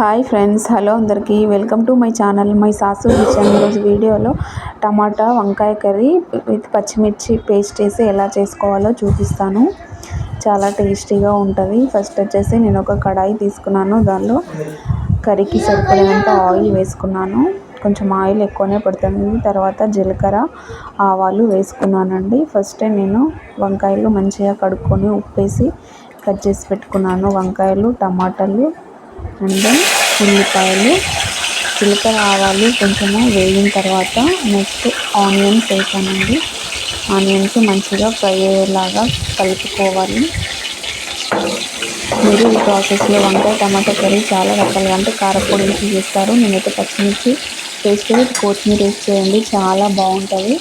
Hi friends hello అందరికీ. Welcome to my channel. My sauce kitchen ఈరోజు వీడియోలో టమాటా వంకాయ కర్రీ విత్ పచ్చిమిర్చి పేస్ట్ వేసి ఎలా చేసుకోవాలో చూపిస్తాను. చాలా టేస్టీగా ఉంటుంది. ఫస్ట్ వచ్చేసి నేను ఒక కడాయి తీసుకున్నాను. దానిలో కర్రీకి సరిపడినంత ఆయిల్ వేసుకున్నాను. కొంచెం ఆయిల్ ఎక్కువనే పడుతుంది. తర్వాత జీలకర్ర ఆవాలు వేసుకున్నానండి. ఫస్ట్ నేను వంకాయలు మంచిగా కడుక్కొని ఉప్పేసి కట్ చేసి పెట్టుకున్నాను. వంకాయలు టమాటాలు అండ్ ఉల్లిపాయలు చిలకర ఆవాలు కొంచెము వేగిన తర్వాత నెక్స్ట్ ఆనియన్స్ వేసానండి. ఆనియన్స్ మంచిగా ఫ్రై అయ్యేలాగా కలుపుకోవాలి. మీరు ఈ ప్రాసెస్లో వంకాయ టమాటా కర్రీ చాలా రకాలుగా అంటే కారపొడి వేసి చేస్తారు. నేనైతే పచ్చిమిర్చి పేస్ట్ కొత్తిమీర వేసి చేయండి. చాలా బాగుంటుంది.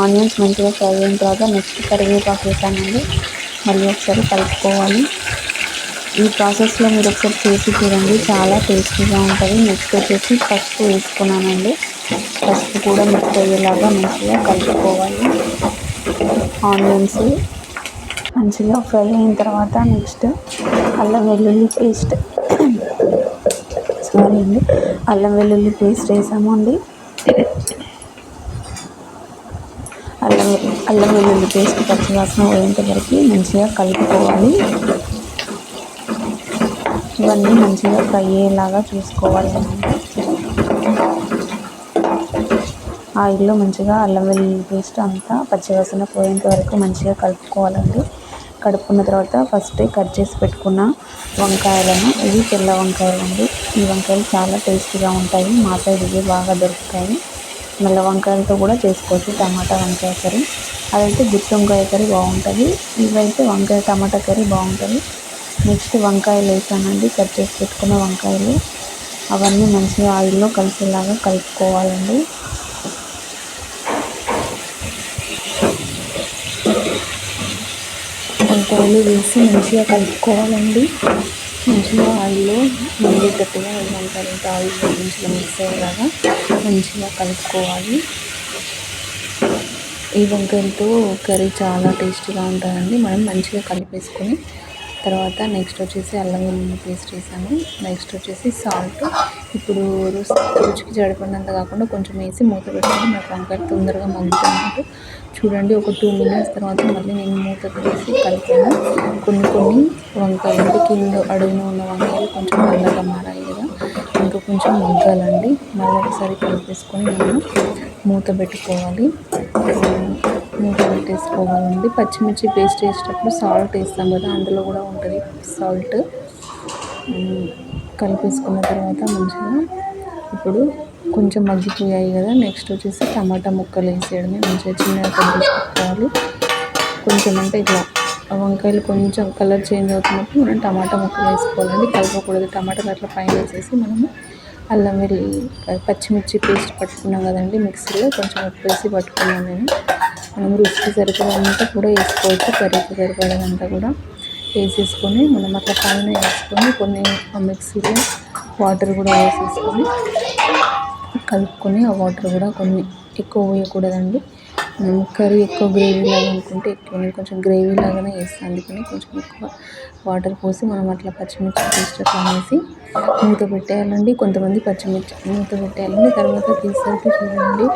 ఆనియన్స్ మంచిగా ఫ్రై అయిన తర్వాత నెక్స్ట్ కరివేపాకు వేసానండి. మళ్ళీ ఒకసారి కలుపుకోవాలి. ఈ ప్రాసెస్లో మీరు ఒకసారి చేసి చూడండి. చాలా టేస్టీగా ఉంటుంది. నెక్స్ట్ వచ్చేసి పసుపు వేసుకున్నానండి. పసుపు కూడా మిక్స్ అయ్యేలాగా మంచిగా కలుపుకోవాలి. ఆనియన్స్ మంచిగా ఫ్రై అయిన తర్వాత నెక్స్ట్ అల్లం వెల్లుల్లి పేస్ట్. సారీ అండి. అల్లం వెల్లుల్లి పేస్ట్ వేసాము అండి. అల్లం అల్లం వెల్లుల్లి పేస్ట్ పచ్చివాసన పోయేంత వరకు మంచిగా కలుపుకోవాలి. ఇవన్నీ మంచిగా ఫ్రై అయ్యేలాగా చూసుకోవాలి ఆయిల్లో మంచిగా అల్లం వెల్లుల్లి పేస్ట్ అంతా పచ్చివాసన పోయేంత వరకు మంచిగా కలుపుకోవాలండి. కడుక్కున్న తర్వాత ఫస్ట్ కట్ చేసి పెట్టుకున్న వంకాయలను ఇవి తెల్ల వంకాయలు అండి. ఈ వంకాయలు చాలా టేస్టీగా ఉంటాయి మా సైడ్ ఇవి బాగా దొరుకుతాయి. నల్ల వంకాయలతో కూడా చేసుకోవచ్చు టమాటా వంకాయ కర్రీ. అదైతే గుత్తి వంకాయ కర్రీ బాగుంటుంది. ఇవైతే వంకాయ టమాటా కర్రీ బాగుంటుంది. నెక్స్ట్ వంకాయలు వేసానండి. కట్ చేసి పెట్టుకున్న వంకాయలు. అవన్నీ మంచిగా ఆయిల్లో కలిసేలాగా కలుపుకోవాలండి. వంకాయలు వేసి మంచిగా కలుపుకోవాలండి. మంచిగా ఆయిల్లో మండేటట్టుగా వంకాయలు ఆయిల్ మంచిగా మిక్స్ అయ్యేలాగా మంచిగా కలుపుకోవాలి. ఈ వంకాయలతో కర్రీ చాలా టేస్టీగా ఉంటుందండి మనం మంచిగా కలిపేసుకొని తర్వాత నెక్స్ట్ వచ్చేసి అల్లం వెల్లుల్లి పేస్ట్ వేసాను నెక్స్ట్ వచ్చేసి సాల్ట్ ఇప్పుడు రుచికి జడపడినంత కాకుండా కొంచెం వేసి మూత పెట్టుకొని నాకు వంకాయ తొందరగా మగ్గుతున్నట్టు చూడండి. ఒక టూ మినిట్స్ తర్వాత మళ్ళీ నేను మూత వేసి కలిపాను. కొన్ని కొన్ని వంకాయలు కింద అడుగున ఉన్న వంకాయలు కొంచెం నల్లగా మారాయి కదా ఇంకా కొంచెం మగ్గాలండి. మళ్ళీ ఒకసారి కలిపేసుకొని నేను మూత పెట్టుకోవాలి. సాల్ట్ వేసుకోవాలండి పచ్చిమిర్చి పేస్ట్ వేసేటప్పుడు సాల్ట్ వేస్తాం కదా అందులో కూడా ఉంటుంది సాల్ట్ కలిపేసుకున్న తర్వాత మంచిగా ఇప్పుడు కొంచెం మగ్గిపోయాయి కదా నెక్స్ట్ వచ్చేసి టమాటా ముక్కలు వేసేయడమే మంచిగా చిన్నగా కట్ చేసుకోవాలి కొంచెం అంటే ఇట్లా వంకాయలు కొంచెం కలర్ చేంజ్ అవుతున్నప్పుడు మనం టమాటా ముక్కలు వేసుకోవాలండి. కలపకూడదు. టమాటాలు అట్లా పైన వేసేసి మనము అల్లం వెల్లుల్లి పచ్చిమిర్చి పేస్ట్ పట్టుకున్నాం కదండి మిక్సీలో. కొంచెం ఉప్పు వేసి పట్టుకున్నాను నేను. మనం రుచికి సరిపడంతా కూడా వేసుకోవచ్చు కర్రీకి సరిపడదంతా కూడా వేసేసుకొని మనం అట్లా పైన వేసుకొని కొన్ని మిక్సీలో వాటర్ కూడా వేసేసుకొని కలుపుకొని ఆ వాటర్ కూడా కొన్ని ఎక్కువ వేయకూడదండి కర్రీ ఎక్కువ గ్రేవీ లాగా అనుకుంటే ఎక్కువ నేను కొంచెం గ్రేవీ లాగానే వేస్తాను అందుకని కొంచెం ఎక్కువ వాటర్ పోసి మనం అట్లా పచ్చిమిర్చి పేస్ట్ అట్లా వేసి మూత పెట్టేయాలండి. కొంతమంది పచ్చిమిర్చి మూత పెట్టేయాలండి. తర్వాత తీసేసరికి చూడండి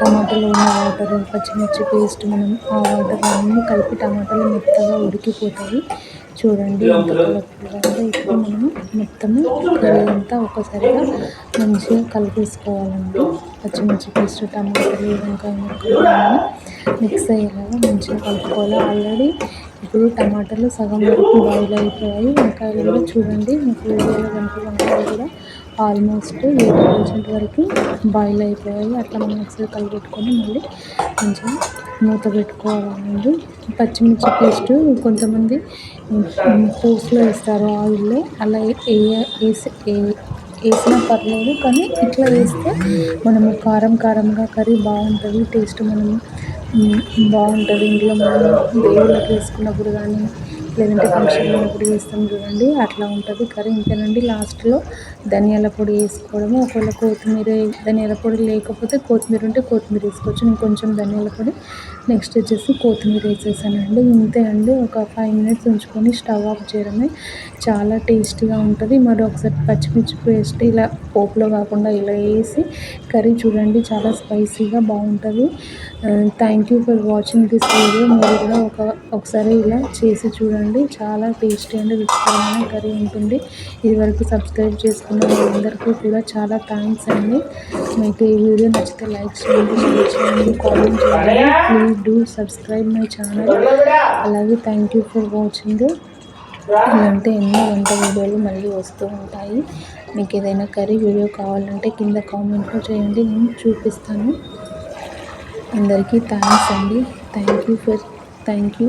టమాటాలో ఉన్న వాటర్ పచ్చిమిర్చి పేస్ట్ మనం ఆ వాటర్ అన్నీ కలిపి టమాటాలు మెత్తగా ఉడికిపోతాయి. చూడండి ఎంత కలర్ఫుల్గా ఇప్పుడు మనం మొత్తము కర్రీ అంతా ఒకసారిగా మంచిగా కలిపేసుకోవాలండి. పచ్చిమిర్చి పేస్ట్ టమాటాలు వంకాయ ముక్కలు మిక్స్ అయ్యేలాగా మంచిగా కలుపుకోవాలి. ఆల్రెడీ ఇప్పుడు టమాటాలు సగం వరకు బాయిల్ అయిపోయాయి. వంకాయలు కూడా చూడండి మీకు వీడియోలో కనుక వంకాయలు కూడా ఆల్మోస్ట్ ఎయిటీ పర్సెంట్ వరకు బాయిల్ అయిపోయాయి. అట్లా మనం ఒకసారి కలిపెట్టుకొని మళ్ళీ కొంచెం మూత పెట్టుకోవాలండి. పచ్చిమిర్చి పేస్ట్ కొంతమంది పోస్ట్లో వేస్తారు ఆయిల్లో. అలా వేసి వేసినా పర్లేదు కానీ ఇట్లా వేస్తే మనము కారం కారంగా కర్రీ బాగుంటుంది టేస్ట్ మనము బాగుంటుంది. ఇంట్లో మనం దేవుళ్ళకి వేసుకున్నప్పుడు కానీ లేదంటే ఫంక్షన్ పొడి వేస్తాం చూడండి అట్లా ఉంటుంది. కర్రీ ఇంతేనండి లాస్ట్లో ధనియాల పొడి వేసుకోవడము. ఒకవేళ కొత్తిమీర ధనియాల పొడి లేకపోతే కొత్తిమీర ఉంటే కొత్తిమీర వేసుకోవచ్చు. నేను కొంచెం ధనియాల పొడి నెక్స్ట్ వచ్చేసి కొత్తిమీర వేసేసానండి. ఇంతే అండి. ఒక ఫైవ్ మినిట్స్ ఉంచుకొని స్టవ్ ఆఫ్ చేయడమే. చాలా టేస్టీగా ఉంటుంది. మరి ఒకసారి పచ్చిమిర్చి పేస్ట్ ఇలా పోపులో కాకుండా ఇలా వేసి కర్రీ చూడండి. చాలా స్పైసీగా బాగుంటుంది. Thank you for watching this video మీరు కూడా ఒక ఒకసారి ఇలా చేసి చూడండి. చాలా టేస్టీ అండ్ రుచికరమైన కర్రీ ఉంటుంది. ఇదివరకు సబ్స్క్రైబ్ చేసుకున్న వాళ్ళందరికీ కూడా చాలా థ్యాంక్స్ అండి. మీకు ఈ వీడియో నచ్చితే లైక్ చేయండి షేర్ చేయండి కామెంట్ చేయండి. Please do subscribe my channel. అలాగే థ్యాంక్ యూ ఫర్ వాచింగ్. ఇలాంటి ఎన్నో వంట వీడియోలు మళ్ళీ వస్తూ ఉంటాయి. మీకు ఏదైనా కర్రీ వీడియో కావాలంటే కింద కామెంట్లో చేయండి. నేను చూపిస్తాను. అందరికీ థ్యాంక్స్ అండి. Thank you for thank you.